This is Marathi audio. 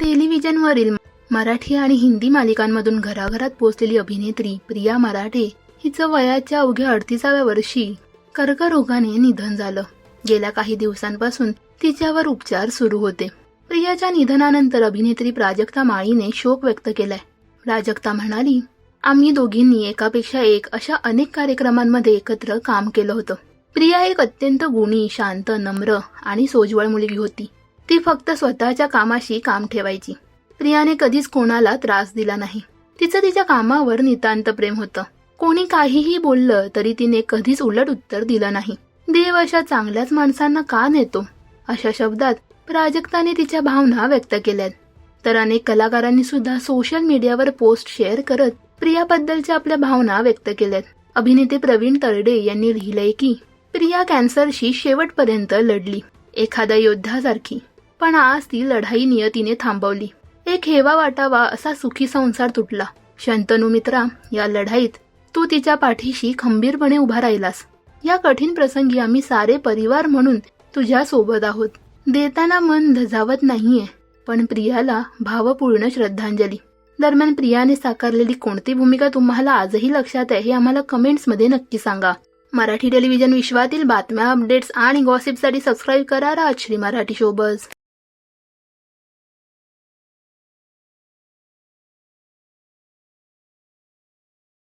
टेलिव्हिजनवरील मराठी आणि हिंदी मालिकांमधून घराघरात पोहोचलेली अभिनेत्री प्रिया मराठे हिचं वयाच्या अवघ्या अडतीसाव्या वर्षी कर्करोगाने निधन झालं. गेल्या काही दिवसांपासून तिच्यावर उपचार सुरू होते. प्रियाच्या निधनानंतर अभिनेत्री प्राजक्ता माळीने शोक व्यक्त केलाय. प्राजक्ता म्हणाली आम्ही दोघींनी एकापेक्षा एक अशा अनेक कार्यक्रमांमध्ये एकत्र काम केलं होतं. प्रिया एक अत्यंत गुणी शांत नम्र आणि सोज्वळ मुलगी होती. ती फक्त स्वतःच्या कामाशी काम ठेवायची. प्रियाने कधीच कोणाला त्रास दिला नाही. तिचं तिच्या कामावर नितांत प्रेम होतं. कोणी काहीही बोललं तरी तिने कधीच उलट उत्तर दिलं नाही. देव अशा चांगल्याच माणसांना का नेतो? अशा शब्दात प्राजक्ताने तिच्या भावना व्यक्त केल्यात. तर अनेक कलाकारांनी सुद्धा सोशल मीडियावर पोस्ट शेअर करत प्रियाबद्दलच्या आपल्या भावना व्यक्त केल्यात. अभिनेते प्रवीण तरडे यांनी लिहिलंय की प्रिया कॅन्सरशी शेवटपर्यंत लढली. एखाद्या योद्ध्यासारखी पण आज ती लढाई नियतीने थांबवली. एक हेवा वाटावा असा सुखी संसार तुटला. शंतनू मित्रा या लढाईत तू तिच्या पाठीशी खंबीरपणे उभा राहिलास. या कठीण प्रसंगी आम्ही सारे परिवार म्हणून तुझ्या सोबत आहोत. देताना मन धजावत नाहीये पण प्रियाला भावपूर्ण श्रद्धांजली. दरम्यान प्रियाने साकारलेली कोणती भूमिका तुम्हाला आजही लक्षात आहे हे आम्हाला कमेंट्समध्ये नक्की सांगा. मराठी टेलिव्हिजन विश्वातील बातम्या अपडेट्स आणि गॉसिपसाठी सबस्क्राईब करा राजश्री मराठी शोबज